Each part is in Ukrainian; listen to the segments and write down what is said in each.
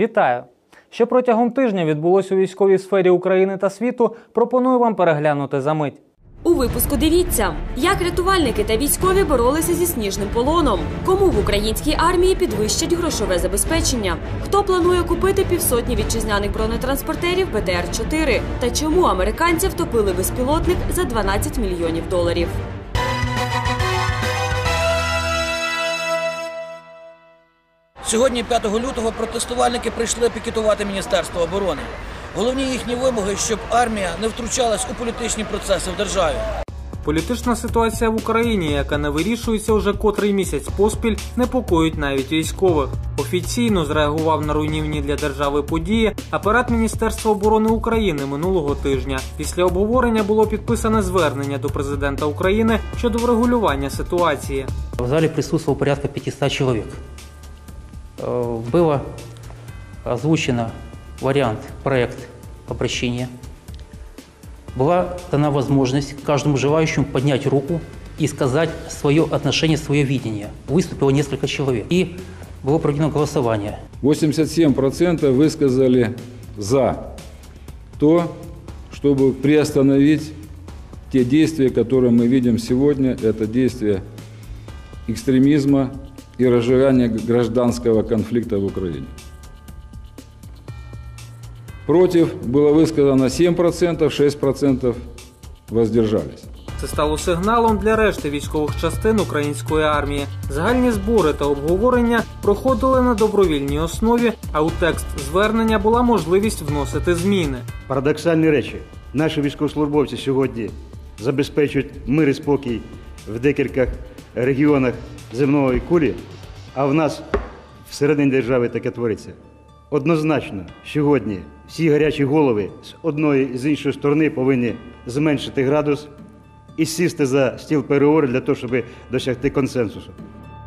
Вітаю! Що протягом тижня відбулось у військовій сфері України та світу, пропоную вам переглянути за мить. У випуску дивіться, як рятувальники та військові боролися зі сніжним полоном. Кому в українській армії підвищать грошове забезпечення? Хто планує купити півсотні вітчизняних бронетранспортерів БТР-4? Та чому американці втопили безпілотник за 12 мільйонів доларів? Сьогодні, 5 лютого, протестувальники прийшли пікетувати Міністерство оборони. Головні їхні вимоги, щоб армія не втручалась у політичні процеси в державі. Політична ситуація в Україні, яка не вирішується уже котрий місяць поспіль, непокоїть навіть військових. Офіційно зреагував на руйнівні для держави події апарат Міністерства оборони України минулого тижня. Після обговорення було підписане звернення до президента України щодо врегулювання ситуації. В зале присутствовало порядка 500 человек. Э, Было озвучено вариант, проект обращения. Была дана возможность каждому желающему поднять руку и сказать свое отношение, свое видение. Выступило несколько человек. И было проведено голосование. 87% высказали за то, чтобы приостановить те действия, которые мы видим сегодня. Это действия экстремизма и разжигания гражданского конфликта в Украине. Против было высказано 7%, 6% воздержались. Це стало сигналом для решти військових частин української армії. Загальні збори та обговорення проходили на добровільній основі, а у текст звернення була можливість вносити зміни. Парадоксальні речі. Наші військовослужбовці сьогодні забезпечують мир і спокій в декількох регіонах земної кулі, а в нас всередині держави таке твориться. Однозначно, сьогодні всі гарячі голови з одної і з іншої сторони повинні зменшити градус і сісти за стіл переговорів для того, щоб досягти консенсусу.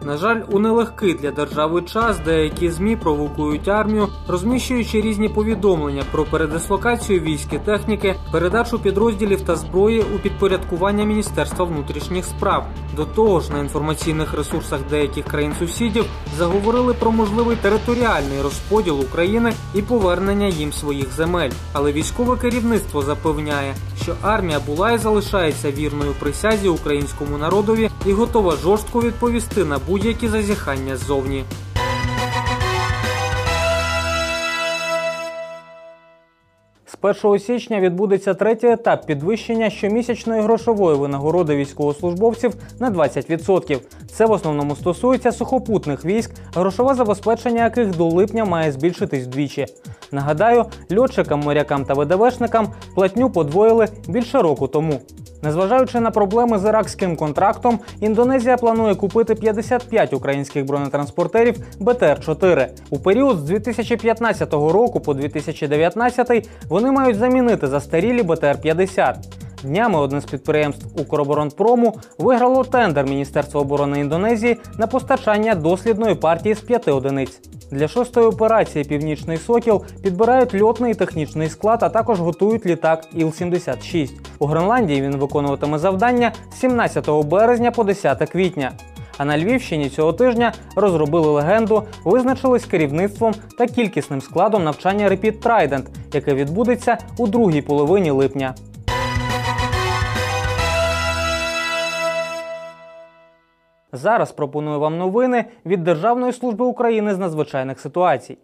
На жаль, у нелегкий для держави час деякі змі провокують армію, розміщуючи різні повідомлення про передислокацію військ і техніки, передачу підрозділів та зброї у підпорядкування Міністерства внутрішніх справ. До того ж, на інформаційних ресурсах деяких країн-сусідів заговорили про можливий територіальний розподіл України і повернення їм своїх земель. Але військове керівництво запевняє, що армія була і залишається вірною присязі українському народові і готова жорстко відповісти на будь-які зазіхання ззовні. З 1 січня відбудеться третій етап підвищення щомісячної грошової винагороди військовослужбовців на 20%. Це в основному стосується сухопутних військ, грошове забезпечення яких до липня має збільшитись вдвічі. Нагадаю, льотчикам, морякам та ВДВшникам платню подвоїли більше року тому. Незважаючи на проблеми з іракським контрактом, Індонезія планує купити 55 українських бронетранспортерів БТР-4. У період з 2015 року по 2019 вони мають замінити застарілі БТР-50. Днями одне з підприємств Укроборонпрому виграло тендер Міністерства оборони Індонезії на постачання дослідної партії з п'яти одиниць. Для шостої операції Північний Сокіл підбирають льотний і технічний склад, а також готують літак Іл-76. У Гренландії він виконуватиме завдання з 17 березня по 10 квітня. А на Львівщині цього тижня розробили легенду, визначились керівництвом та кількісним складом навчання Repeat Trident, яке відбудеться у другій половині липня. Зараз пропоную вам новини від Державної служби України з надзвичайних ситуацій.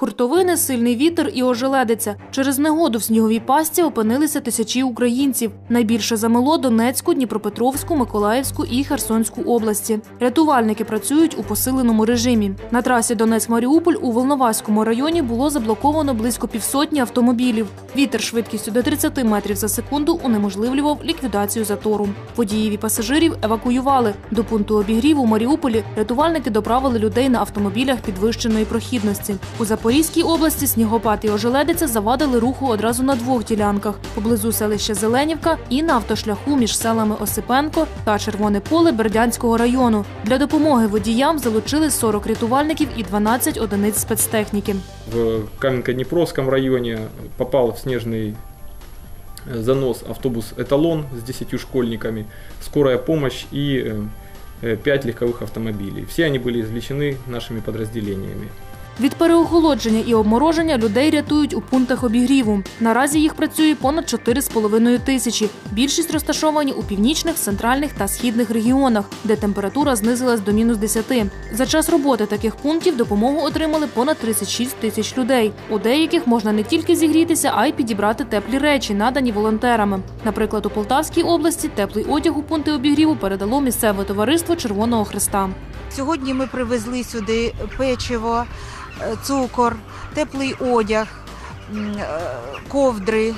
Хуртовини, сильний вітер і ожеледиця. Через негоду в сніговій пастці опинилися тисячі українців. Найбільше замело Донецьку, Дніпропетровську, Миколаївську і Херсонську області. Рятувальники працюють у посиленому режимі. На трасі Донець-Маріуполь у Волноваському районі було заблоковано близько півсотні автомобілів. Вітер швидкістю до 30 метрів за секунду унеможливлював ліквідацію затору. Водіїв пасажирів евакуювали. До пункту обігріву у Маріуполі рятувальники доправили людей на автомобілях підвищеної прохідності. У Запорізькій області снігопад і ожеледиця завадили руху одразу на двох ділянках поблизу селища Зеленівка і на автошляху між селами Осипенко та Червоне поле Бердянського району. Для допомоги водіям залучили 40 рятувальників і 12 одиниць спецтехніки. в Каменко-Днепровском районе попал в снежный э, занос автобус «Эталон» с 10 школьниками, скорая помощь и 5 легковых автомобилей. Все они были извлечены нашими подразделениями. Від переохолодження і обмороження людей рятують у пунктах обігріву. Наразі їх працює понад 4,5 тисячі. Більшість розташовані у північних, центральних та східних регіонах, де температура знизилась до мінус 10. За час роботи таких пунктів допомогу отримали понад 36 тисяч людей. У деяких можна не тільки зігрітися, а й підібрати теплі речі, надані волонтерами. Наприклад, у Полтавській області теплий одяг у пункти обігріву передало місцеве товариство Червоного Христа. Сьогодні ми привезли сюди печиво, е, цукор, теплий одяг, е, ковдри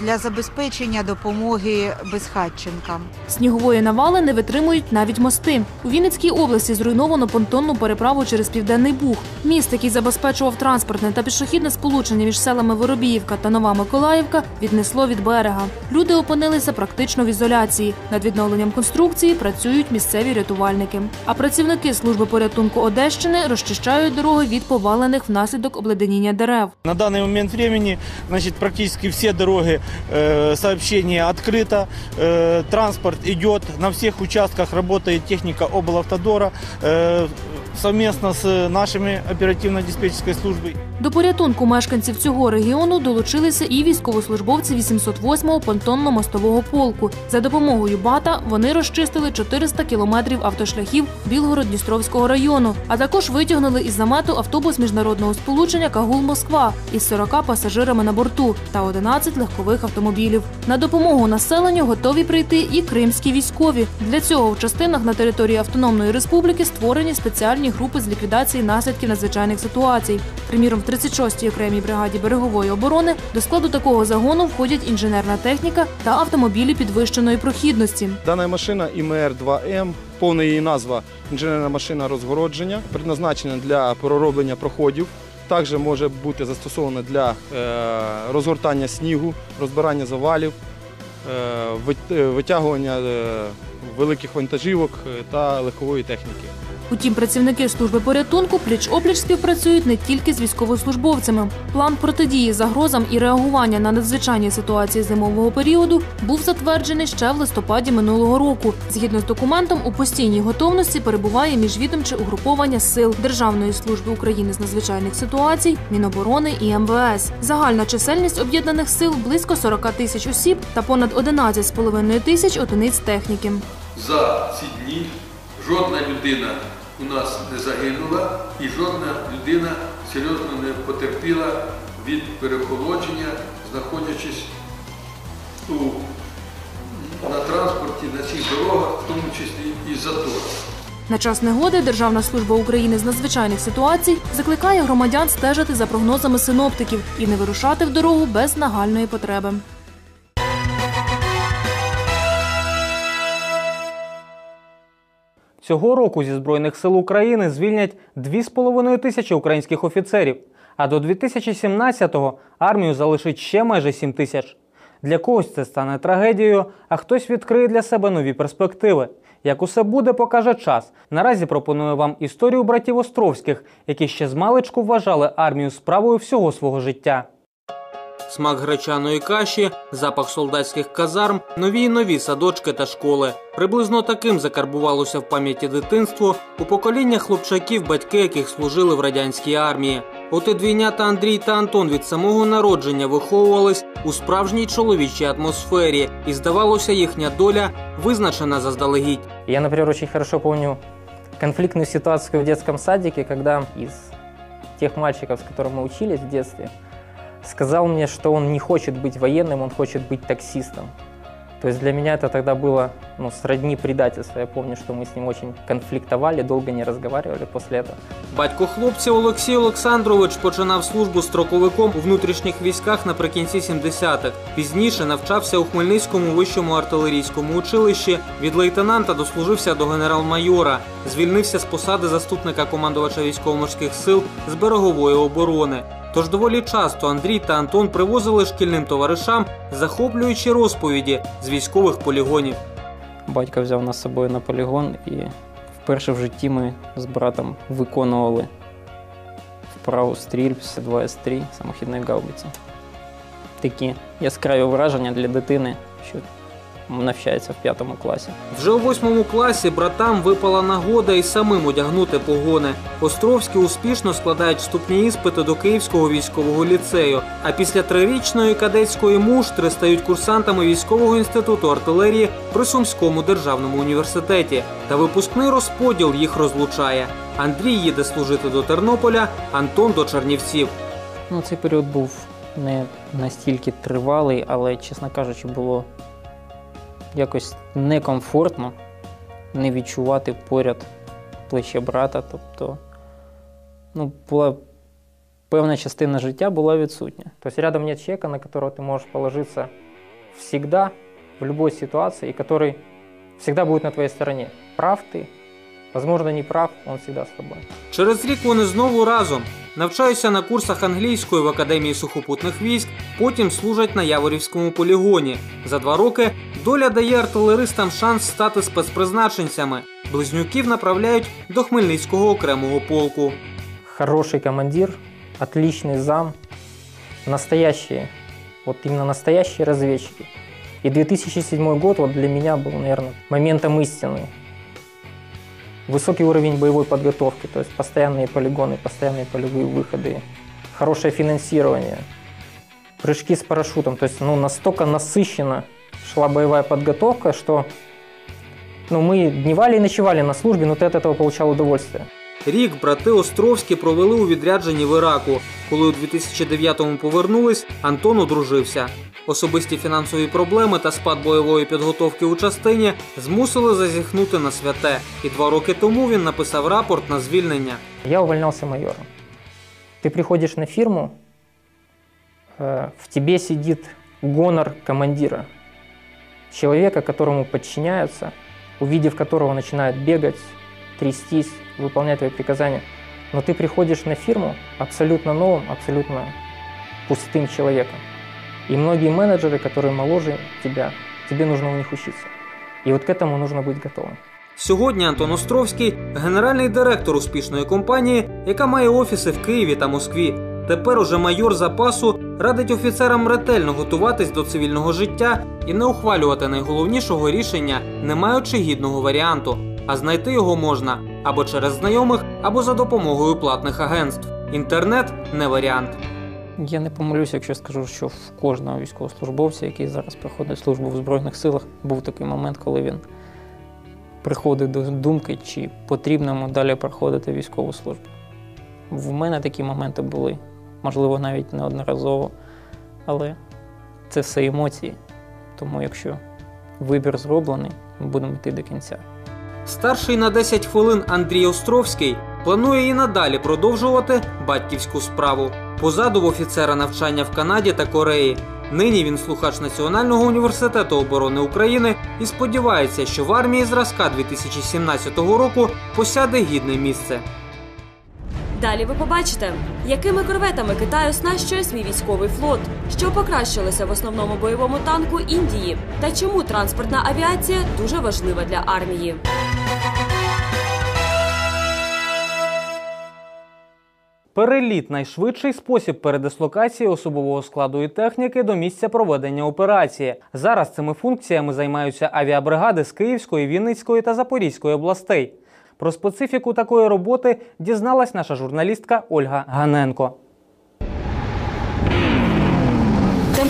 для забезпечення допомоги безхатченкам. Снігової навали не витримують навіть мости. У Вінницькій області зруйновано понтонну переправу через Південний Буг. Міст, який забезпечував транспортне та пішохідне сполучення між селами Воробіївка та Нова Миколаївка, віднесло від берега. Люди опинилися практично в ізоляції. Над відновленням конструкції працюють місцеві рятувальники. А працівники служби порятунку Одещини розчищають дороги від повалених внаслідок обледеніння дерев. На данный момент времени значит, практически все дороги э, сообщения открыто, э, транспорт идет, на всех участках работает техника облавтодора э, совместно с нашими оперативно-диспетчерской службой. До порятунку мешканців цього регіону долучилися і військовослужбовці 808-го понтонно-мостового полку. За допомогою БАТа вони розчистили 400 кілометрів автошляхів Білгород-Дністровського району, а також витягнули із замету автобус міжнародного сполучення Кагул-Москва із 40 пасажирами на борту та 11 легкових автомобілів. На допомогу населенню готові прийти і кримські військові. Для цього в частинах на території Автономної Республіки створені спеціальні групи з ліквідації наслідків надзвичайних ситуацій. Приміром, в 36-й окремій бригаді берегової оборони до складу такого загону входять інженерна техніка та автомобілі підвищеної прохідності. Дана машина ІМР-2М, повна її назва інженерна машина розгородження, предназначена для пророблення проходів. Також може бути застосована для е, розгортання снігу, розбирання завалів, е, е, витягування великих вантажівок та легкової техніки. Утім, працівники служби порятунку пліч-опліч співпрацюють не тільки з військовослужбовцями. План протидії загрозам і реагування на надзвичайні ситуації зимового періоду був затверджений ще в листопаді минулого року. Згідно з документом, у постійній готовності перебуває міжвідомче угруповання сил Державної служби України з надзвичайних ситуацій, Міноборони і МВС. Загальна чисельність об'єднаних сил близько 40 тисяч осіб та понад 11,5 тисяч одиниць техніки. за ці дні жодна людина у нас не загинула і жодна людина серйозно не потерпіла від переохолодження, знаходячись у, на транспорті, на цих дорогах, в тому числі і заторах. На час негоди Державна служба України з надзвичайних ситуацій закликає громадян стежити за прогнозами синоптиків і не вирушати в дорогу без нагальної потреби. Цього року зі Збройних сил України звільнять 2,5 тисячі українських офіцерів, а до 2017-го армію залишить ще майже 7 тисяч. Для когось це стане трагедією, а хтось відкриє для себе нові перспективи. Як усе буде, покаже час. Наразі пропоную вам історію братів Островських, які ще з маличку вважали армію справою всього свого життя. Смак гречаної каші, запах солдатських казарм, нові й нові садочки та школи. Приблизно таким закарбувалося в пам'яті дитинство у покоління хлопчаків, батьки яких служили в радянській армії. От і двійнята Андрій та Антон від самого народження виховувались у справжній чоловічій атмосфері, і здавалося, їхня доля визначена заздалегідь. Я, например, очень хорошо помню конфликтную ситуацию в детском садике, когда из тех мальчиков, с которыми мы учились в детстве, сказал мне, что он не хочет быть военным, он хочет быть таксистом. То есть для меня это тогда было ну, сродни предательства. Я помню, что мы с ним очень конфликтовали, долго не разговаривали после этого. Батько хлопця Олексій Олександрович починав службу строковиком у внутрішніх військах наприкінці 70-х. Пізніше навчався у Хмельницькому вищому артилерійському училищі. Від лейтенанта дослужився до генерал-майора. Звільнився з посади заступника командувача військово-морських сил з берегової оборони. Тож доволі часто Андрій та Антон привозили шкільним товаришам захоплюючі розповіді з військових полігонів. Батько взяв нас з собою на полігон, і вперше в житті ми з братом виконували вправу стрільб з 2 С3 самохідної гаубиці. Такі яскраві враження для дитини, що навчається в п'ятому класі. Вже у восьмому класі братам випала нагода і самим одягнути погони. Островські успішно складають вступні іспити до Київського військового ліцею. А після трирічної кадетської муштри стають курсантами військового інституту артилерії при Сумському державному університеті. Та випускний розподіл їх розлучає. Андрій їде служити до Тернополя, Антон до Чернівців. Ну, цей період був не настільки тривалий, але, чесно кажучи, було якось некомфортно не відчувати поряд плече брата. Тобто, ну, була певна частина життя була відсутня. Тобто рядом нет человека, на которого ты можешь положиться всегда, в любой ситуации, и который всегда будет на твоей стороне. Прав ты, возможно, не прав, он всегда с тобой. Через рік вони знову разом навчаються на курсах англійської в Академії сухопутних військ, потім служать на Яворівському полігоні. За два роки доля дає артилеристам шанс стати спецпризначенцями. Близнюків направляють до Хмельницького окремого полку. Хороший командир, отличный зам, настоящие, вот именно настоящие разведчики. И 2007 год вот для меня был, наверное, моментом истины. Высокий уровень боевой подготовки, то есть постоянные полигоны, постоянные полевые выходы, хорошее финансирование, прыжки с парашютом. То есть ну, настолько насыщенно шла боевая подготовка, что ну, мы дневали и ночевали на службе, но ты от этого получал удовольствие. Рік брати Островські провели у відрядженні в Іраку. Коли у 2009-му повернулись, Антон одружився. Особисті фінансові проблеми та спад бойової підготовки у частині змусили зазіхнути на святе. І два роки тому він написав рапорт на звільнення. Я увольнялся майором. Ты приходишь на фирму, э, в тебе сидит гонор командира, человека, которому подчиняются, увидев которого начинают бегать, трястись, выполнять твои приказания. Но ты приходишь на фирму абсолютно новым, абсолютно пустым человеком. И многие менеджеры, которые моложе тебя, тебе нужно у них учиться. И вот к этому нужно быть готовым. Сьогодні Антон Островський генеральний директор успішної компанії, яка має офіси в Києві та Москві. Тепер уже майор запасу радить офіцерам ретельно готуватись до цивільного життя і не ухвалювати найголовнішого рішення, не маючи гідного варіанту. А знайти його можна або через знайомих, або за допомогою платних агентств. Інтернет не варіант. Я не помилюся, якщо скажу, що в кожного військовослужбовця, який зараз проходить службу в Збройних силах, був такий момент, коли він приходить до думки, чи потрібно йому далі проходити військову службу. В мене такі моменти були, можливо, навіть неодноразово, але це все емоції. Тому якщо вибір зроблений, ми будемо йти до кінця. Старший на 10 хвилин Андрій Островський планує і надалі продовжувати батьківську справу. Позаду в офіцера навчання в Канаді та Кореї. Нині він слухач Національного університету оборони України і сподівається, що в армії зразка 2017 року посяде гідне місце. Далі ви побачите, якими корветами Китай оснащує свій військовий флот, що покращилося в основному бойовому танку Індії, та чому транспортна авіація дуже важлива для армії. Переліт найшвидший спосіб передислокації особового складу і техніки до місця проведення операції. Зараз цими функціями займаються авіабригади з Київської, Вінницької та Запорізької областей. Про специфіку такої роботи дізналась наша журналістка Ольга Ганенко.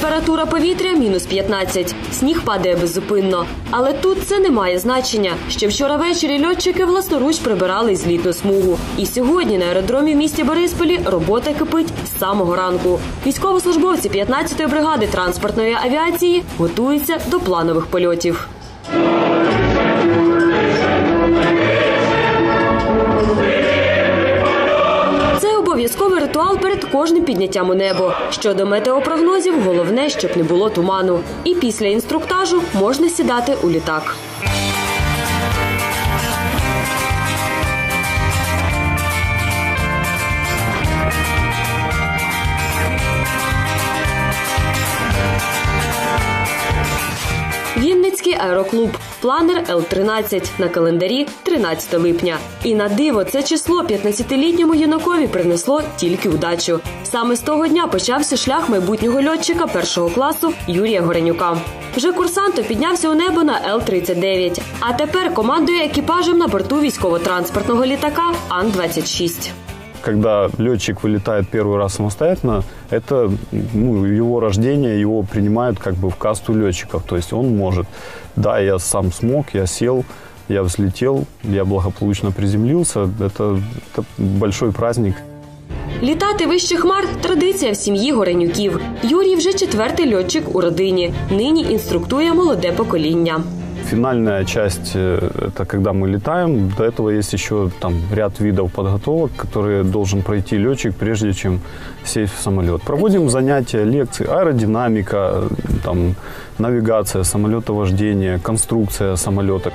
Температура повітря мінус 15. Сніг падає беззупинно. Але тут це не має значення. Ще вчора ввечері льотчики власноруч прибирали злітну смугу. І сьогодні на аеродромі в місті Борисполі робота кипить з самого ранку. Військовослужбовці 15-ї бригади транспортної авіації готуються до планових польотів. Обов'язковий ритуал перед кожним підняттям у небо. Щодо метеопрогнозів, головне, щоб не було туману. І після інструктажу можна сідати у літак. Аероклуб. Планер Л-13 на календарі 13 липня. І на диво це число 15-літньому юнакові принесло тільки удачу. Саме з того дня почався шлях майбутнього льотчика першого класу Юрія Горенюка. Вже курсанто піднявся у небо на Л-39, а тепер командує екіпажем на борту військово-транспортного літака Ан-26. Когда летчик вылетает первый раз самостоятельно, это ну, его рождение, его принимают как бы в касту летчиков. То есть он может, да, я сам смог, я сел, я взлетел, я благополучно приземлился. Это, это большой праздник. Літати вище хмар традиція в сім'ї Горенюків. Юрій вже четвертий льотчик у родині. Нині інструктує молоде покоління. Финальная часть э, – это когда мы летаем. До этого есть еще там ряд видов подготовок, которые должен пройти летчик, прежде чем сесть в самолет. Проводим занятия, лекции, аэродинамика, там, навигация, самолетовождение, конструкция самолета.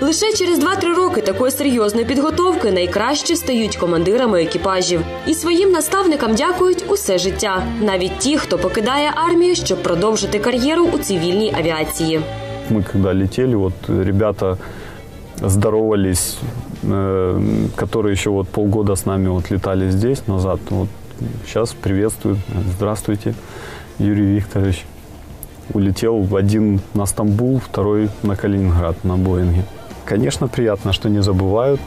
Лише через 2-3 роки такої серйозної підготовки найкраще стають командирами екіпажів і своїм наставникам дякують усе життя, навіть ті, хто покидає армію, щоб продовжити кар'єру у цивільній авіації. Мы когда летели, вот ребята здоровались, э, которые еще вот полгода с нами вот летали здесь назад, вот сейчас приветствуют, здравствуйте, Юрий Викторович. Улетел один на Стамбул, второй на Калининград на Боинге. Конечно, приятно, что не забывают.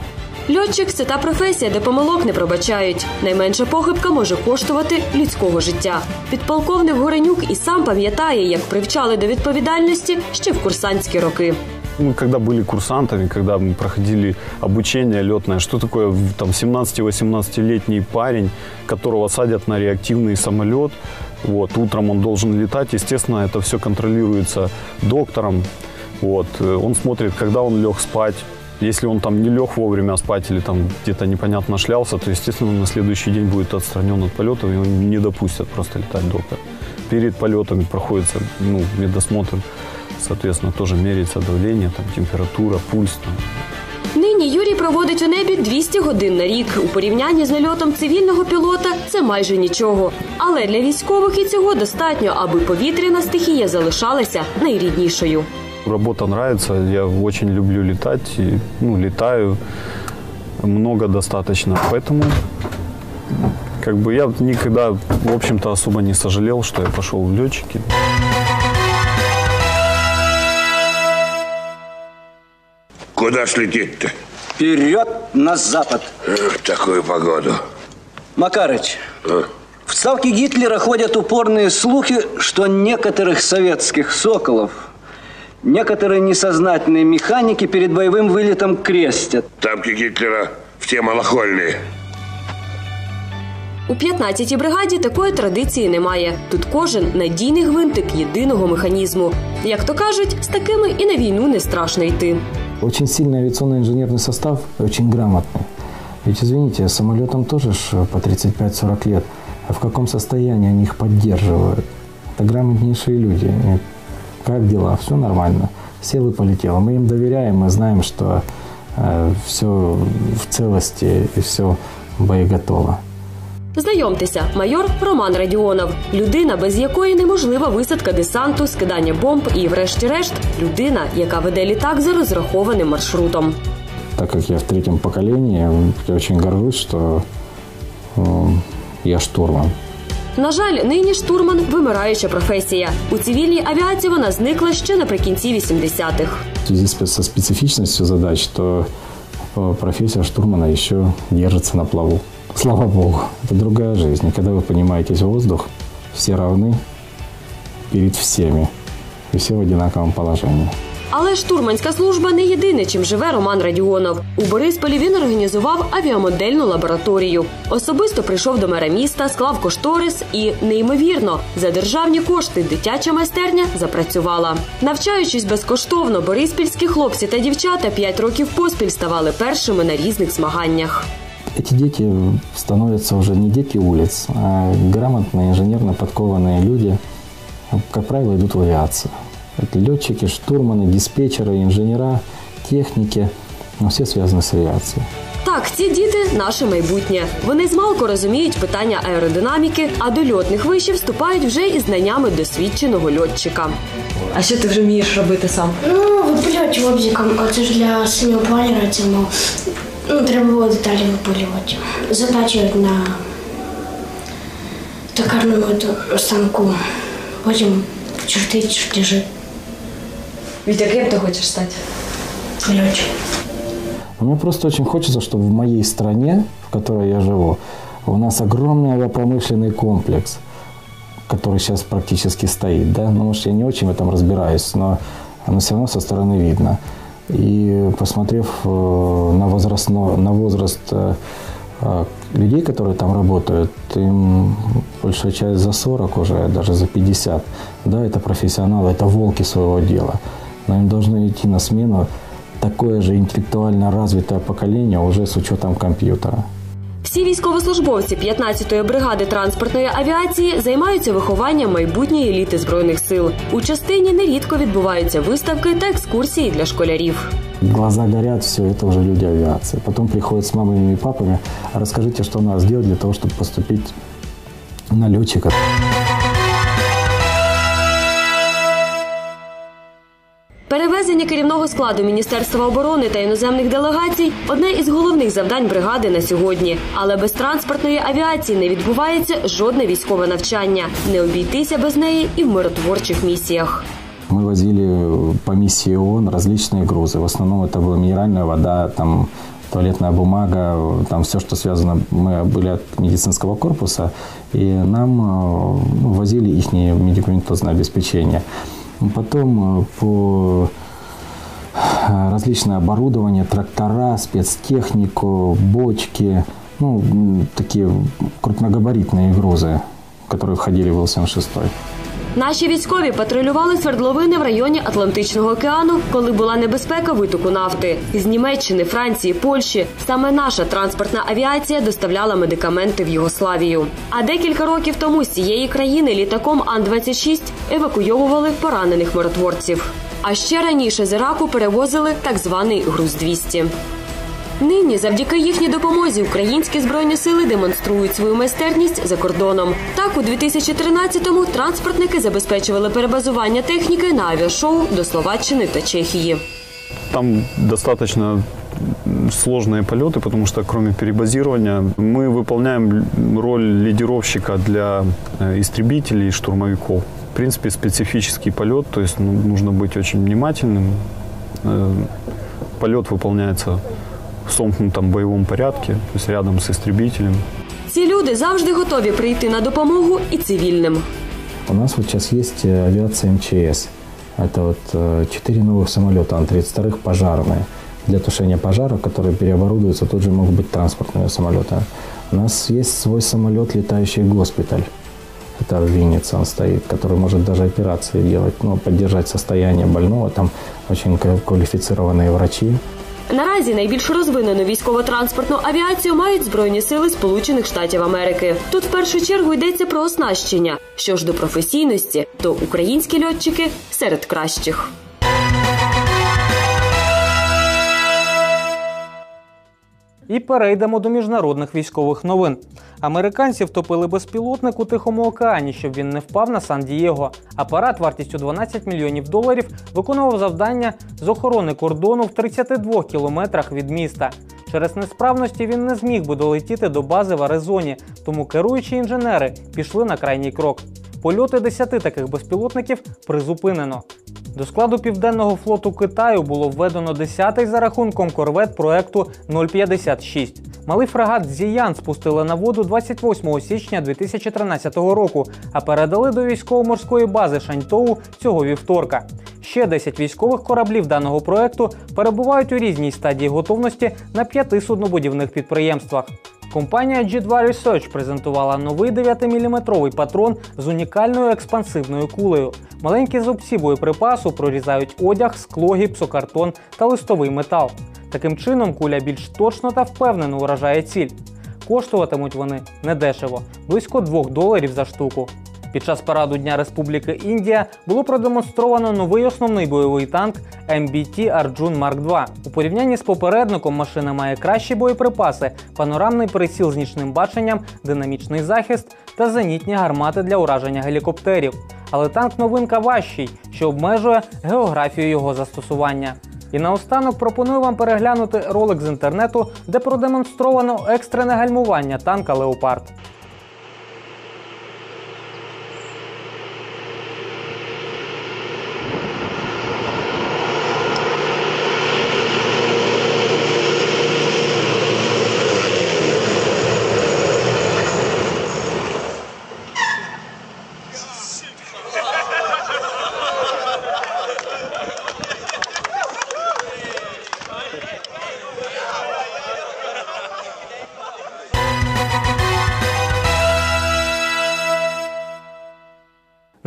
Льотчик це та професія, де помилок не пробачають. Найменша похибка може коштувати людського життя. Підполковник Горенюк і сам пам'ятає, як привчали до відповідальності ще в курсантські роки. Мы когда были курсантами, когда мы проходили обучение летное, что такое в- там 17-18-летний парень, которого садят на реактивный самолет, вот, утром он должен летать, естественно, это все контролируется доктором, вот, э, он смотрит, когда он лег спать, если он там не лег вовремя спать или там где-то непонятно шлялся, то, естественно, на следующий день будет отстранен от полетов, и его не допустят просто летать доктор. Перед полетами проходится ну, медосмотр, соответственно, тоже меряется давление, там, температура, пульс. Там. Нині Юрій проводить у небі 200 годин на рік. У порівнянні з нальотом цивільного пілота це майже нічого. Але для військових і цього достатньо, аби повітряна стихія залишалася найріднішою. Работа нравится, я очень люблю летать, и, ну, летаю много достаточно, поэтому как бы я никогда, в общем-то, особо не сожалел, что я пошел в летчики. Куда ж лететь-то? Вперед на запад. В такую погоду. Макарыч, А? в ставке Гитлера ходят упорные слухи, что некоторых советских «Соколов» некоторые несознательные механики перед боевым вылетом крестят. Тамки Гитлера в те малохольные. У 15-й бригаді такої традиції немає. Тут кожен надійний гвинтик єдиного механізму. Як то кажуть, з такими і на війну не страшно йти. Очень сильный авиационный инженерный состав, очень грамотный. Ведь, извините, самолетам тоже ж по 35-40 лет. А в каком состоянии они их поддерживают? Это грамотнейшие люди. И Как дела? Все нормально. Сел и полетел. Мы им доверяем, мы знаем, что все в целости и все боеготово. Знайомтеся, майор Роман Радіонов, людина, без якої неможлива висадка десанту, скидання бомб і, врешті-решт, людина, яка веде літак за розрахованим маршрутом. Так как я в третьем поколении, я очень горжусь, что э, я штурман. На жаль, нині штурман вимираюча професія. У цивільній авіації вона зникла ще наприкінці 80-х. В связи с- со специфичностью задач, то э, профессия штурмана еще держится на плаву. Слава богу, это другая жизнь. И когда вы понимаетесь в воздух, все равны перед всеми. И все в одинаковом положении. Але штурманська служба не єдине, чим живе Роман Радіонов. У Борисполі він організував авіамодельну лабораторію. Особисто прийшов до мера міста, склав кошторис і, неймовірно, за державні кошти дитяча майстерня запрацювала. Навчаючись безкоштовно, бориспільські хлопці та дівчата п'ять років поспіль ставали першими на різних змаганнях. Эти дети становятся уже не дети улиц, а грамотные, инженерно подкованные люди, как правило, идут в авиацию. Это летчики, штурманы, диспетчеры, инженера, техники, но все связаны с авиацией. Так, ці діти наше майбутнє. Вони змалку розуміють питання аеродинаміки, а до льотних вишів вступають вже із знаннями досвідченого льотчика. А що ти вже вмієш робити сам? Ну, випилювати лобзиком, а це ж для синього планера цьому. Ну, треба було деталі випилювати. Затачувати на токарному ту- станку. Потім чертити чертежі. Вітя, ким ти хочеш стати? Летчик. Мне просто очень хочется, чтобы в моей стране, в которой я живу, у нас огромный авиапромышленный комплекс, который сейчас практически стоит. Да? Ну, может, я не очень в этом разбираюсь, но оно все равно со стороны видно. И посмотрев э, на, возрастно, на возраст э, э, людей, которые там работают, им большая часть за 40 уже, даже за 50. Да, это профессионалы, это волки своего дела. Но им должно идти на смену такое же інтелектуально развитое покоління уже з учетом комп'ютера. Всі військовослужбовці 15-ї бригади транспортної авіації займаються вихованням майбутньої еліти збройних сил. У частині нерідко відбуваються виставки та екскурсії для школярів. Глаза горят, все, это уже люди авиации. Потом приходят с мамами и папами, «А расскажите, что надо сделать для того, чтобы поступить на летчика. Перевезення керівного складу Міністерства оборони та іноземних делегацій одне із головних завдань бригади на сьогодні. Але без транспортної авіації не відбувається жодне військове навчання. Не обійтися без неї і в миротворчих місіях. Мы возили по миссии ООН различные грузы. В основном это была минеральная вода, там туалетная бумага, там все, что связано. Мы были от медицинского корпуса, и нам э, ну, возили их медикаментозное обеспечение. Потом э, по э, различное оборудование, трактора, спецтехнику, бочки, ну, м, такие крупногабаритные грузы, которые входили в Ил-76. Наші військові патрулювали свердловини в районі Атлантичного океану, коли була небезпека витоку нафти. З Німеччини, Франції, Польщі саме наша транспортна авіація доставляла медикаменти в Югославію. А декілька років тому з цієї країни літаком Ан-26 евакуйовували поранених миротворців. А ще раніше з Іраку перевозили так званий груз 200 Нині, завдяки їхній допомозі, українські збройні сили демонструють свою майстерність за кордоном. Так, у 2013-му транспортники забезпечували перебазування техніки на авіашоу до Словаччини та Чехії. Там достаточно м, сложные полеты, потому что кроме перебазирования мы выполняем роль лидировщика для э, истребителей и штурмовиков. В принципе, специфический полет, то есть ну, нужно быть очень внимательным. Э, Полет выполняется в сомкнутом боевом порядке, то есть рядом с истребителем. Ці люди завжди готові прийти на допомогу і цивільним. У нас вот сейчас есть э, авиация МЧС. Это вот э, четыре новых самолета Ан-32 пожарные. Для тушения пожаров, которые переоборудуются, тут же могут быть транспортные самолеты. У нас есть свой самолет, летающий госпиталь. Это в Виннице он стоит, который может даже операции делать, ну, поддержать состояние больного. Там очень квалифицированные врачи. Наразі найбільш розвинену військово-транспортну авіацію мають Збройні сили Сполучених Штатів Америки. Тут в першу чергу йдеться про оснащення. Що ж до професійності, то українські льотчики серед кращих. І перейдемо до міжнародних військових новин. Американці втопили безпілотник у Тихому океані, щоб він не впав на Сан-Дієго. Апарат вартістю 12 мільйонів доларів виконував завдання з охорони кордону в 32 кілометрах від міста. Через несправності він не зміг би долетіти до бази в Аризоні, тому керуючі інженери пішли на крайній крок. Польоти 10 таких безпілотників призупинено. До складу південного флоту Китаю було введено 10-й за рахунком корвет проекту 056. Малий фрегат Зіян спустили на воду 28 січня 2013 року, а передали до військово-морської бази Шаньтоу цього вівторка. Ще 10 військових кораблів даного проекту перебувають у різній стадії готовності на п'яти суднобудівних підприємствах. Компанія G2 Research презентувала новий 9-мм патрон з унікальною експансивною кулею. Маленькі зубці боєприпасу прорізають одяг, скло, гіпсокартон та листовий метал. Таким чином, куля більш точно та впевнено вражає ціль. Коштуватимуть вони недешево близько 2 доларів за штуку. Під час параду Дня Республіки Індія було продемонстровано новий основний бойовий танк MBT Arjun Mark II. У порівнянні з попередником машина має кращі боєприпаси, панорамний приціл з нічним баченням, динамічний захист та зенітні гармати для ураження гелікоптерів. Але танк новинка важчий, що обмежує географію його застосування. І наостанок пропоную вам переглянути ролик з інтернету, де продемонстровано екстрене гальмування танка Леопард.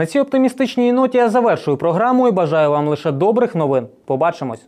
На цій оптимістичній ноті я завершую програму і бажаю вам лише добрих новин. Побачимось.